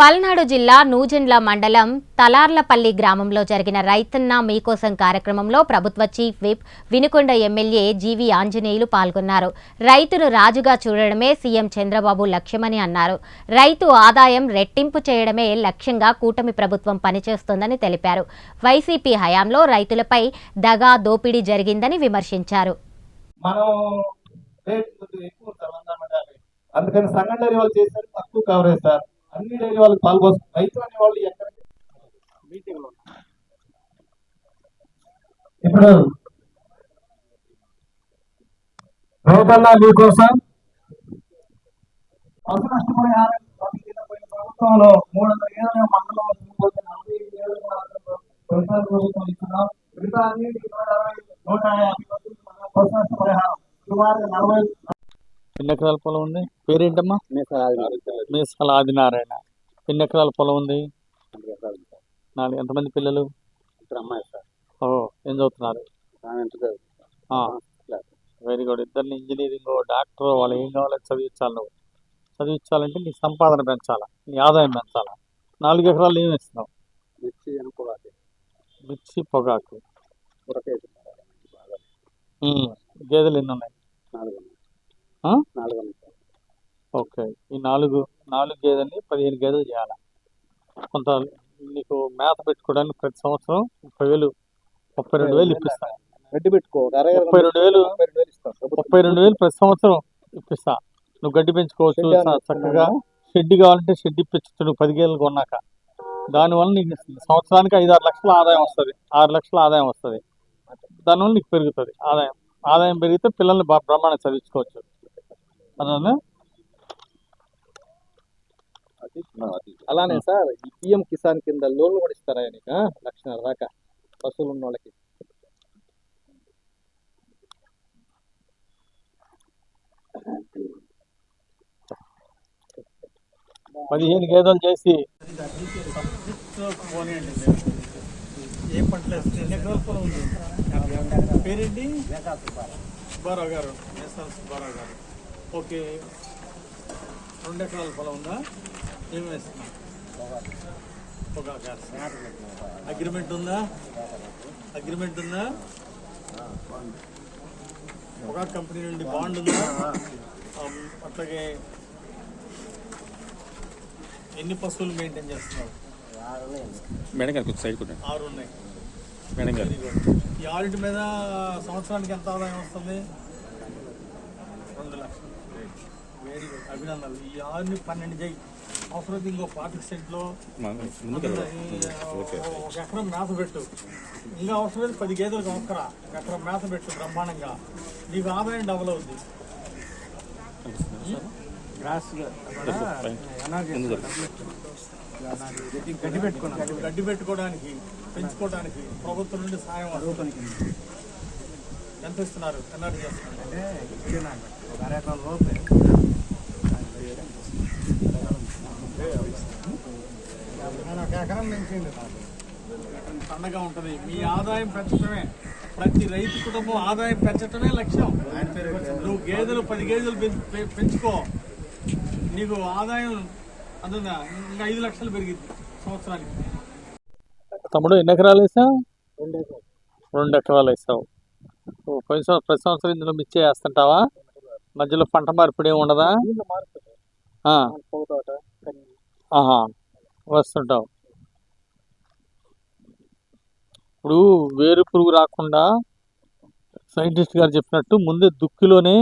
పల్నాడు జిల్లా నూజెండ్ల మండలం తలార్లపల్లి గ్రామంలో జరిగిన రైతన్న మీకోసం కార్యక్రమంలో ప్రభుత్వ chief whip Vinukonda MLA GV Anjaneyulu పాల్గొన్నారు. రైతును రాజుగా చూడడమే సీఎం చంద్రబాబు లక్ష్యమని అన్నారు. రైతు ఆదాయం రెట్టింపు చేయడమే లక్ష్యంగా కూటమి ప్రభుత్వం పనిచేస్తోందని తెలిపారు. వైసీపీ హయాంలో రైతులపై దగా దోపిడీ జరిగిందని విమర్శించారు. అందుకని సంఘటన వాళ్ళు చేశారు తక్కువ కవరేజ్ సార్. అన్ని డైరీ వాళ్ళకి పాల్గొస్తారు రైతు అనే వాళ్ళు ఎక్కడ మీటింగ్లో ఇప్పుడు రైతన్న మీకోసం నష్టపరిహారం పోయిన ప్రభుత్వంలో మూడు వందల ఏళ్ళ మండలం నలభై ఐదు ఏళ్ళు వ్యవసాయ ప్రభుత్వం ఇస్తున్నాం మిగతా అన్నిటికీ నూట యాభై పశు నష్టపరిహారం సుమారు నలభై ఎన్ని ఎకరాల పొలం ఉంది? పేరేంటమ్మా? మీసాల ఆదినారాయణ ఎన్ని ఎకరాల పొలం ఉంది? నాలుగు ఎంతమంది పిల్లలు? అమ్మాయి సార్. ఓ ఏం చదువుతున్నారు? Very good. ఇద్దరిని ఇంజనీరింగ్ డాక్టర్ వాళ్ళు ఏం కావాలో చదివించాలి. నువ్వు చదివించాలంటే నీ సంపాదన పెంచాలా? నీ ఆదాయం పెంచాలా? నాలుగు ఎకరాలు ఏమి ఇస్తున్నావు? మిర్చి అనుకోవాలి మిర్చి పొగాకు. గేదెలు ఎన్ని ఉన్నాయి? నాలుగు ఓకే. ఈ నాలుగు నాలుగు గేదెల్ని పదిహేను గేదెలు చేయాలి? కొంత నీకు మేత పెట్టుకోవడానికి ప్రతి సంవత్సరం ముప్పై వేలు ముప్పై రెండు వేలు ఇప్పిస్తా. గడ్డి పెట్టుకో. ముప్పై రెండు వేలు ముప్పై రెండు వేలు ప్రతి సంవత్సరం ఇప్పిస్తా. నువ్వు గడ్డి పెంచుకోవచ్చు చక్కగా షెడ్ కావాలంటే షెడ్ ఇప్పించచ్చు. నువ్వు పది గేదెలు కొన్నాక. దానివల్ల నీకు సంవత్సరానికి ఐదు ఆరు లక్షల ఆదాయం వస్తుంది. ఆరు లక్షల ఆదాయం వస్తుంది. దానివల్ల నీకు పెరుగుతుంది ఆదాయం. ఆదాయం పెరిగితే పిల్లల్ని బ్రహ్మాండంగా చదివించుకోవచ్చు. అదే అలానే సార్ ఈ పిఎం కిసాన్ కింద లోన్లు కూడా ఇస్తారా నీకు ఆ? లక్షన్నర దాకా పశువులు ఉన్న వాళ్ళకి పదిహేను గేదెలు చేసి ఏ పంటలు పేరేంటి సుబ్బారావు గారు సుబ్బారావు గారు ఓకే రెండు ఎకరాల పొలం ఉందా? ఏం వేస్తున్నాం? పొగాకు అగ్రిమెంట్ ఉందా? అగ్రిమెంట్ ఉందా? పొగాకు కంపెనీ నుండి బాండ్ ఉందా? ఆమ్, అట్లాగే ఎన్ని పశువులు మెయింటైన్ చేస్తున్నారు? మేడం గారు కొంచెం సైడ్ కొట్టండి. ఆరు ఉన్నాయి. మేడం గారు. ఈ ఆడిట్ మీద సంవత్సరానికి ఎంత ఆదాయం వస్తుంది? రెండు లక్షలు. వెరీ గుడ్ అభినందనలు. ఈ ఆరుని పన్నెండు చేయి అవసరం ఇంకో పాతిక సెంట్లో ఒక ఎకరం మేత పెట్టు. ఇంకా అవసరం పది గేదెలకు ఒక్కరా ఒక ఎకరం మేత పెట్టు బ్రహ్మాండంగా. నీకు ఆదాయం డబుల్ అవుద్ది. గడ్డి పెట్టుకున్నాను గడ్డి పెట్టుకోవడానికి పెంచుకోవడానికి ప్రభుత్వం నుండి సాయం వస్తుంది. ఎంత ఇస్తున్నారు? ఎన్నటి చేస్తున్నారు. నేను ఒక ఎకరం పెంచింది పండగ ఉంటుంది. మీ ఆదాయం పెంచడమే ప్రతి రైతు కుటుంబం ఆదాయం పెంచడమే లక్ష్యం. నువ్వు గేదెలు పది గేదెలు పెంచుకో. నీకు ఆదాయం అందునా ఇంకా ఐదు లక్షలు పెరిగింది సంవత్సరానికి. తమ్ముడు ఎన్ని ఎకరాలు వేసావు? రెండు ఎకరాలు. వేసావు. పోయిన సంవత్సరం ప్రతి సంవత్సరం ఇందులో మిర్చి వేస్తుంటావా? మధ్యలో పంట మార్పిడి ఏమి ఉండదా? వస్తుంటావు. ఇప్పుడు వేరు పురుగు రాకుండా సైంటిస్ట్ గారు చెప్పినట్టు ముందే దుక్కిలోనే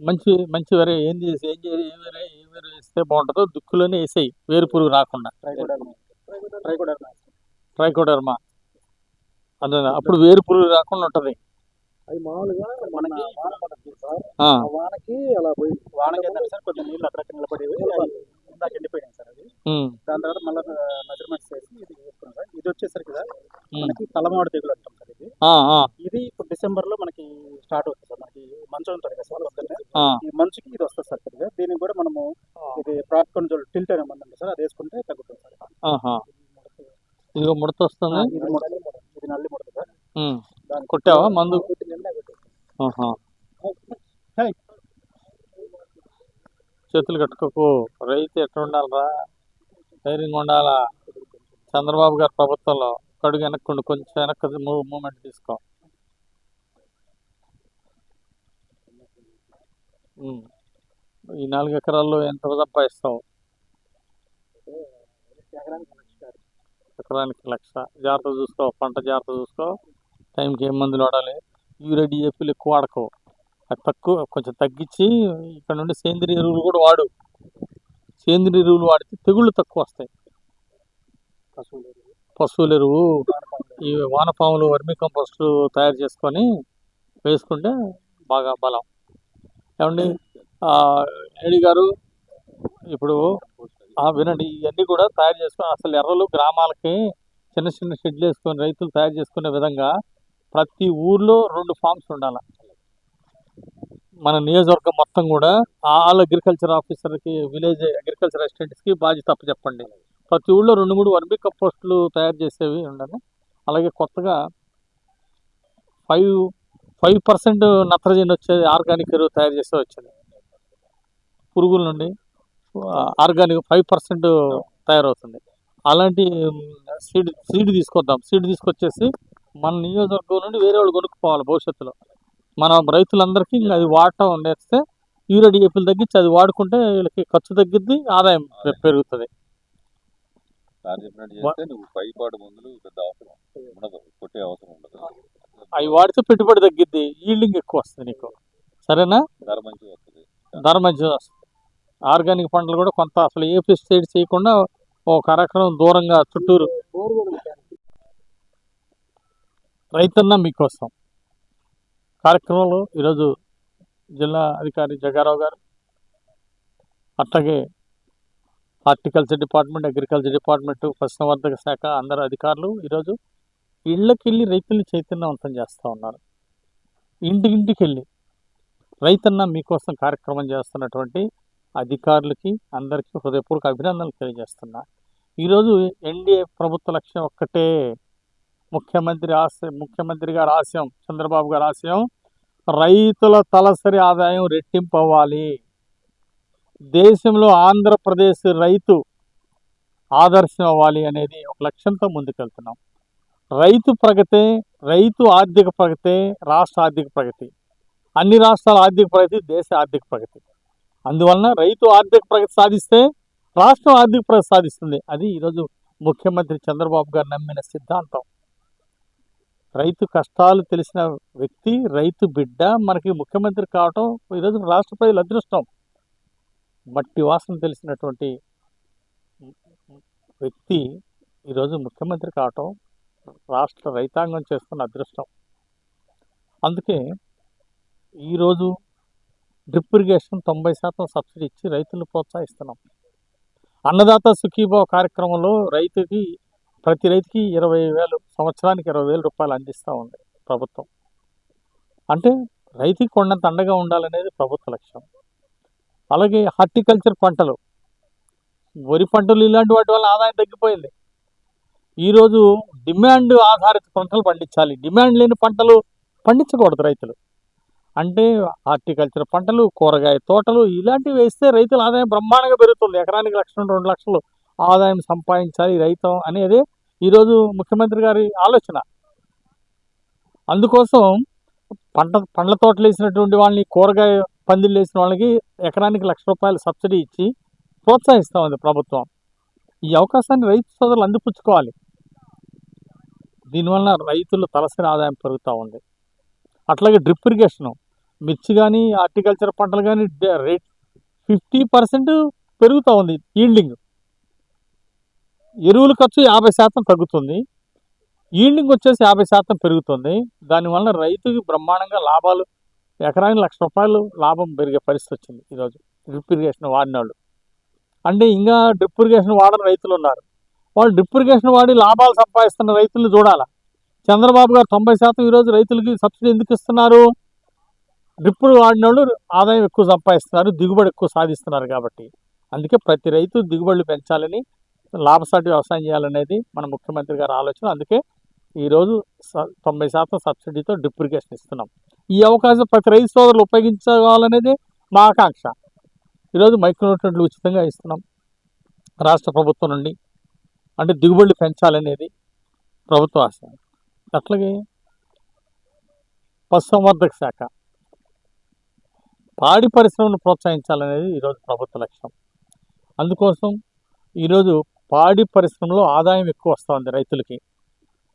మంచి మంచి వేరే ఏం చేసి ఏం చేయాలి ఏ వేరే ఏ వేరే వేస్తే బాగుంటుందో దుక్కిలోనే వేసేయి వేరు పురుగు రాకుండా. ట్రైకోడర్మా? అదే. అప్పుడు వేరు పురుగు రాకుండా ఉంటది. అది మామూలుగా మనకి వాన పడుతుంది సార్. ఆ, వానకి అలా పోయి వానకి ఏంటంటే సార్ కొంచెం నీళ్ళు అక్కడక్కడ నిలబడేవి ఇందాక ఎండిపోయినాయి సార్ అది దాని తర్వాత మళ్ళీ మెజర్మెంట్స్ చేసి ఇది వేసుకున్నాం సార్. ఇది వచ్చేసరికి సార్ మనకి తలమాడు తెగులు అంటాం సార్ ఇది. ఆ, ఆ, ఇది ఇప్పుడు డిసెంబర్లో మనకి స్టార్ట్ అవుతుంది సార్ మనకి మంచు ఉంటుంది కదా సార్ ఈ మంచుకి ఇది వస్తుంది సార్ కొద్దిగా. దీనికి కూడా మనము ఇది ప్రాప్ కంట్రోల్ టిల్ట్ అనే మంది ఉంది సార్ అది వేసుకుంటే తగ్గుతుంది సార్. ఇదిగో ముడత వస్తుంది. ఇది ముడత. ఇది నల్లి ముడత సార్. కొట్టావా మందు. ఆహా. హే. చేతులు కట్టుకోకు. రైతు ఎట్లా ఉండాలరా ధైర్యంగా ఉండాలా? చంద్రబాబు గారి ప్రభుత్వంలో కడుగు వెనక్కుండి. కొంచెం వెనక్కి మూమెంట్ తీసుకో. ఉమ్. ఈ నాలుగు ఎకరాల్లో ఎంత సంపాదిస్తావు ఎకరానికి లక్ష. జాగ్రత్త చూసుకో. పంట జాగ్రత్త చూసుకో. టైంకి ఏం మందులు వాడాలి? యూరియా డిఏపీలు ఎక్కువ వాడకవు అది తక్కువ కొంచెం తగ్గించి ఇక్కడ నుండి సేంద్రియ ఎరువులు కూడా వాడు. సేంద్రియ ఎరువులు వాడితే తెగుళ్ళు తక్కువ వస్తాయి. పశువుల ఎరువు ఈ వానపాములు వర్మి కంపోస్టు తయారు చేసుకొని వేసుకుంటే బాగా బలం. ఏమండి? ఏడి గారు ఇప్పుడు వినండి. ఇవన్నీ కూడా తయారు చేసుకొని అసలు ఎర్రలు గ్రామాలకి చిన్న చిన్న షెడ్లు వేసుకొని రైతులు తయారు చేసుకునే విధంగా ప్రతి ఊర్లో రెండు ఫామ్స్ ఉండాలి. మన నియోజకవర్గం మొత్తం కూడా ఆల్ అగ్రికల్చర్ ఆఫీసర్కి విలేజ్ అగ్రికల్చర్ అసిస్టెంట్స్కి బాధ్యత తప్పు చెప్పండి ప్రతి ఊళ్ళో రెండు మూడు వర్మీ కంపోస్టులు తయారు చేసేవి ఉండాలి. అలాగే కొత్తగా ఫైవ్ ఫైవ్ పర్సెంట్ నత్రజని వచ్చేది ఆర్గానిక్ ఎరువు తయారు చేసే వచ్చింది. పురుగుల నుండి ఆర్గానిక్ ఫైవ్ పర్సెంట్ తయారవుతుంది. అలాంటి సీడ్ సీడ్ తీసుకొద్దాం. సీడ్ తీసుకొచ్చేసి మన నియోజకవర్గం నుండి వేరే వాళ్ళు కొనుక్కోవాలి భవిష్యత్తులో. మన రైతులందరికీ ఇంకా అది వాడటం నేర్స్తే యూరియా డిఏపీలు తగ్గించి అది వాడుకుంటే వీళ్ళకి ఖర్చు తగ్గిద్ది ఆదాయం పెరుగుతుంది. అవి వాడితే పెట్టుబడి తగ్గిద్ది ఈల్డింగ్ ఎక్కువ వస్తుంది నీకు. సరేనా? ధర మంచిగా వస్తుంది. ఆర్గానిక్ పంటలు కూడా కొంత అసలు ఏ పెస్టిసైడ్ చేయకుండా ఒక అరకరం దూరంగా చుట్టూరు రైతన్న మీకోసం. కార్యక్రమంలో ఈరోజు జిల్లా అధికారి జగారావు గారు అట్లాగే హార్టికల్చర్ డిపార్ట్మెంట్ అగ్రికల్చర్ డిపార్ట్మెంట్ పశుసంవర్ధక శాఖ అందరు అధికారులు ఈరోజు ఇళ్ళకి వెళ్ళి రైతుల్ని చైతన్యవంతం చేస్తూ ఉన్నారు. ఇంటికింటికి వెళ్ళి రైతన్న మీకోసం కార్యక్రమం చేస్తున్నటువంటి అధికారులకి అందరికీ హృదయపూర్వక అభినందనలు తెలియజేస్తున్నా. ఈరోజు ఎన్డీఏ ప్రభుత్వ లక్ష్యం ఒక్కటే ముఖ్యమంత్రి ఆశ ముఖ్యమంత్రి గారి ఆశయం చంద్రబాబు గారి ఆశయం రైతుల తలసరి ఆదాయం రెట్టింపు అవ్వాలి దేశంలో ఆంధ్రప్రదేశ్ రైతు ఆదర్శం అవ్వాలి అనేది ఒక లక్ష్యంతో ముందుకెళ్తున్నాం. రైతు ప్రగతే రైతు ఆర్థిక ప్రగతే రాష్ట్ర ఆర్థిక ప్రగతి. అన్ని రాష్ట్రాల ఆర్థిక ప్రగతి దేశ ఆర్థిక ప్రగతి. అందువలన రైతు ఆర్థిక ప్రగతి సాధిస్తే రాష్ట్రం ఆర్థిక ప్రగతి సాధిస్తుంది. అది ఈరోజు ముఖ్యమంత్రి చంద్రబాబు గారు నమ్మిన సిద్ధాంతం. రైతు కష్టాలు తెలిసిన వ్యక్తి రైతు బిడ్డ మనకి ముఖ్యమంత్రి కావటం ఈరోజు రాష్ట్ర ప్రజలు అదృష్టం. మట్టి వాసన తెలిసినటువంటి వ్యక్తి ఈరోజు ముఖ్యమంత్రి కావటం రాష్ట్ర రైతాంగం చేస్తున్న అదృష్టం. అందుకే ఈరోజు డ్రిప్ ఇరిగేషన్ తొంభై శాతం సబ్సిడీ ఇచ్చి రైతులు ప్రోత్సహిస్తున్నాం. అన్నదాత సుఖీభావ కార్యక్రమంలో రైతుకి ప్రతి రైతుకి ఇరవై వేలు సంవత్సరానికి ఇరవై వేల రూపాయలు అందిస్తూ ఉంది ప్రభుత్వం. అంటే రైతుకి కొండంత అండగా ఉండాలనేది ప్రభుత్వ లక్ష్యం. అలాగే హార్టికల్చర్ పంటలు. వరి పంటలు ఇలాంటి వాటి వల్ల ఆదాయం తగ్గిపోయింది. ఈరోజు డిమాండ్ ఆధారిత పంటలు పండించాలి. డిమాండ్ లేని పంటలు పండించకూడదు రైతులు. అంటే హార్టికల్చర్ పంటలు కూరగాయ తోటలు ఇలాంటివి వేస్తే రైతుల ఆదాయం బ్రహ్మాండంగా పెరుగుతుంది. ఎకరానికి లక్ష రెండు లక్షలు ఆదాయం సంపాదించాలి రైతం అనేది ఈరోజు ముఖ్యమంత్రి గారి ఆలోచన. అందుకోసం పంట పండ్ల తోటలు వేసినటువంటి వాళ్ళని కూరగాయ పందిళ్ళు వేసిన వాళ్ళకి ఎకరానికి లక్ష రూపాయలు సబ్సిడీ ఇచ్చి ప్రోత్సహిస్తూ ఉంది ప్రభుత్వం. ఈ అవకాశాన్ని రైతు సోదరులు అందిపుచ్చుకోవాలి. దీనివల్ల రైతుల తలసరి ఆదాయం పెరుగుతూ ఉంది. అట్లాగే డ్రిప్ ఇరిగేషను మిర్చి కానీ హార్టికల్చర్ పంటలు కానీ రేట్ ఫిఫ్టీ పర్సెంట్ పెరుగుతూ ఉంది. ఈల్డింగ్ ఎరువుల ఖర్చు యాభై శాతం తగ్గుతుంది. ఈల్డింగ్ వచ్చేసి యాభై శాతం పెరుగుతుంది. దానివల్ల రైతుకి బ్రహ్మాండంగా లాభాలు ఎకరానికి లక్ష రూపాయలు లాభం పెరిగే పరిస్థితి వచ్చింది ఈరోజు. డ్రిప్ ఇరిగేషన్ వాడిన వాళ్ళు. అంటే ఇంకా డ్రిప్ ఇరిగేషన్ వాడని రైతులు ఉన్నారు. వాళ్ళు డ్రిప్ ఇరిగేషన్ వాడి లాభాలు సంపాదిస్తున్న రైతులను చూడాలా? చంద్రబాబు గారు తొంభై శాతం ఈరోజు రైతులకి సబ్సిడీ ఎందుకు ఇస్తున్నారు? డ్రిప్పులు వాడిన వాళ్ళు ఆదాయం ఎక్కువ సంపాదిస్తున్నారు దిగుబడి ఎక్కువ సాధిస్తున్నారు కాబట్టి. అందుకే ప్రతి రైతు దిగుబడులు పెంచాలని లాభసాటి వ్యవసాయం చేయాలనేది మన ముఖ్యమంత్రి గారి ఆలోచన. అందుకే ఈరోజు తొంభై శాతం సబ్సిడీతో డిప్రికేషన్ ఇస్తున్నాం. ఈ అవకాశం ప్రతి రైతు సోదరులు ఉపయోగించుకోవాలనేది మా ఆకాంక్ష. ఈరోజు మైక్రోన్యూట్రెంట్లు ఉచితంగా ఇస్తున్నాం. రాష్ట్ర ప్రభుత్వం నుండి అంటే దిగుబడులు పెంచాలనేది ప్రభుత్వ ఆశ. అట్లాగే పశుసంవర్ధక శాఖ. పాడి పరిశ్రమను ప్రోత్సహించాలనేది ఈరోజు ప్రభుత్వ లక్ష్యం. అందుకోసం ఈరోజు పాడి పరిశ్రమలో ఆదాయం ఎక్కువ వస్తుంది రైతులకి.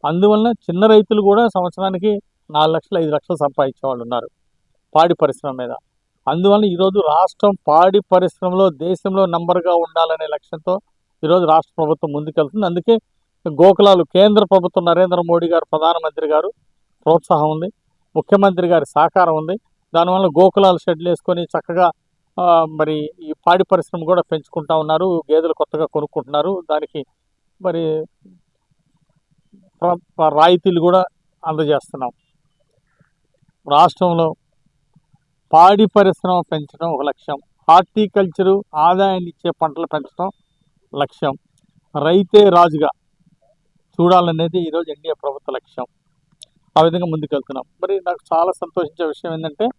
అందువలన చిన్న రైతులు కూడా సంవత్సరానికి నాలుగు లక్షలు ఐదు లక్షలు సంపాదించే వాళ్ళు ఉన్నారు పాడి పరిశ్రమ మీద. అందువలన ఈరోజు రాష్ట్రం పాడి పరిశ్రమలో దేశంలో నంబర్గా ఉండాలనే లక్ష్యంతో ఈరోజు రాష్ట్ర ప్రభుత్వం ముందుకెళ్తుంది. అందుకే గోకులాలు కేంద్ర ప్రభుత్వం నరేంద్ర మోడీ గారు ప్రధానమంత్రి గారు ప్రోత్సాహం ఉంది ముఖ్యమంత్రి గారి సహకారం ఉంది. దానివల్ల గోకులాలు షెడ్లు వేసుకొని చక్కగా మరి ఈ పాడి పరిశ్రమ కూడా పెంచుకుంటా ఉన్నారు. గేదెలు కొత్తగా కొనుక్కుంటున్నారు. దానికి మరి ప్ర- రాయితీలు కూడా అందజేస్తున్నాం. రాష్ట్రంలో పాడి పరిశ్రమ పెంచడం ఒక లక్ష్యం. హార్టికల్చరు ఆదాయాన్ని ఇచ్చే పంటలు పెంచడం లక్ష్యం. రైతే రాజుగా చూడాలనేది ఈరోజు ఎన్డీఏ ప్రభుత్వ లక్ష్యం. ఆ విధంగా ముందుకెళ్తున్నాం. మరి నాకు చాలా సంతోషించే విషయం ఏంటంటే